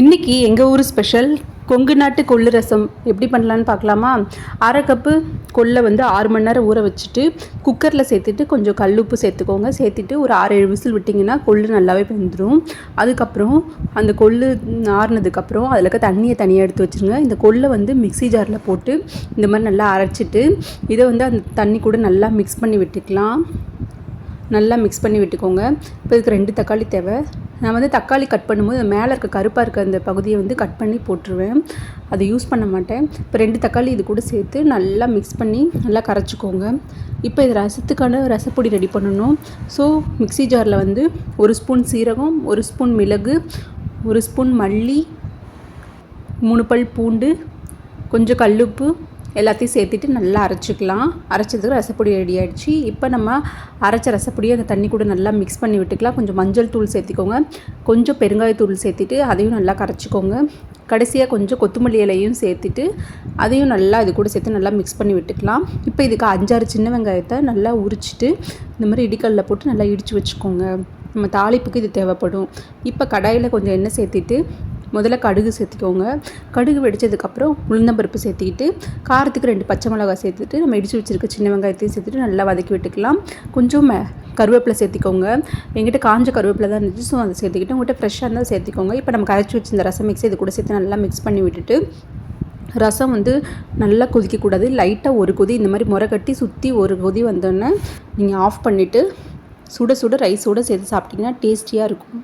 இன்றைக்கி எங்கள் ஊர் ஸ்பெஷல் கொங்கு நாட்டு கொள்ளு ரசம். எப்படி பண்ணலான்னு பார்க்கலாமா? அரை கப்பு கொல்லை வந்து ஆறு மணி நேரம் ஊற வச்சுட்டு குக்கரில் சேர்த்துட்டு கொஞ்சம் கல்லுப்பு சேர்த்துக்கோங்க. சேர்த்துட்டு ஒரு ஆறு ஏழு விசில் விட்டிங்கன்னா கொள்ளு நல்லாவே வெந்துடும் அதுக்கப்புறம் அந்த கொள்ளு ஆறுனதுக்கப்புறம் அதில் இருக்க தண்ணியை தனியாக எடுத்து வச்சுருங்க. இந்த கொல்லை வந்து மிக்ஸி ஜாரில் போட்டு இந்த மாதிரி நல்லா அரைச்சிட்டு இதை வந்து அந்த தண்ணி கூட நல்லா மிக்ஸ் பண்ணி விட்டுக்கலாம். நல்லா மிக்ஸ் பண்ணி விட்டுக்கோங்க. இப்போ இதுக்கு ரெண்டு தக்காளி தேவை. நான் வந்து தக்காளி கட் பண்ணும்போது மேலே இருக்க கருப்பாக இருக்க அந்த பகுதியை வந்து கட் பண்ணி போட்டுருவேன். அதை யூஸ் பண்ண மாட்டேன். இப்போ ரெண்டு தக்காளி இது கூட சேர்த்து நல்லா மிக்ஸ் பண்ணி நல்லா கரைச்சிக்கோங்க. இப்போ இது ரசத்துக்கான ரசப்பொடி ரெடி பண்ணணும். ஸோ மிக்ஸி ஜாரில் வந்து ஒரு ஸ்பூன் சீரகம் ஒரு ஸ்பூன் மிளகு ஒரு ஸ்பூன் மல்லி மூணு பல் பூண்டு கொஞ்சம் கல்லுப்பு எல்லாத்தையும் சேர்த்துட்டு நல்லா அரைச்சிக்கலாம். அரைச்சதுக்கு ரசப்பொடி ரெடி ஆகிடுச்சு இப்போ நம்ம அரைச்ச ரசப்பொடியை அந்த தண்ணி கூட நல்லா மிக்ஸ் பண்ணி விட்டுக்கலாம். கொஞ்சம் மஞ்சள் தூள் சேர்த்திக்கோங்க. கொஞ்சம் பெருங்காயத்தூள் சேர்த்துட்டு அதையும் நல்லா கரைச்சிக்கோங்க. கடைசியாக கொஞ்சம் கொத்தமல்லி இலையும் சேர்த்துட்டு அதையும் நல்லா இது கூட சேர்த்து நல்லா மிக்ஸ் பண்ணி விட்டுக்கலாம். இப்போ இதுக்கு அஞ்சாறு சின்ன வெங்காயத்தை நல்லா உரிச்சிட்டு இந்த மாதிரி இடிக்கல்லில் போட்டு நல்லா இடித்து வச்சுக்கோங்க. நம்ம தாளிப்புக்கு இது தேவைப்படும். இப்போ கடாயில் கொஞ்சம் எண்ணெய் சேர்த்துட்டு முதல்ல கடுகு சேர்த்துக்கோங்க. கடுகு வெடித்ததுக்கப்புறம் உளுந்தம்பருப்பு சேர்த்துக்கிட்டு காரத்துக்கு ரெண்டு பச்சை மிளகாய் சேர்த்துட்டு நம்ம இடித்து வச்சுருக்க சின்ன வெங்காயத்தையும் சேர்த்துட்டு நல்லா வதக்கி விட்டுக்கலாம். கொஞ்சம் கருவேப்பிலை சேர்த்திக்கோங்க. எங்கிட்ட காஞ்ச கருவேப்பிலை தான் இருந்துச்சு ஸோ அதை சேர்த்துக்கிட்டு உங்கள்கிட்ட ஃப்ரெஷ்ஷாக இருந்தால் சேர்த்துக்கோங்க. இப்போ நம்ம கரைச்சி வச்சிருந்த ரசம் மிக்ஸ் இது கூட சேர்த்து நல்லா மிக்ஸ் பண்ணி விட்டுட்டு ரசம் வந்து நல்லா கொதிக்கக்கூடாது. லைட்டாக ஒரு கொதி இந்த மாதிரி முறை கட்டி சுற்றி ஒரு கொதி வந்தோடனே நீங்கள் ஆஃப் பண்ணிவிட்டு சுட சுட ரைஸோடு சேர்த்து சாப்பிட்டிங்கன்னா டேஸ்டியாக இருக்கும்.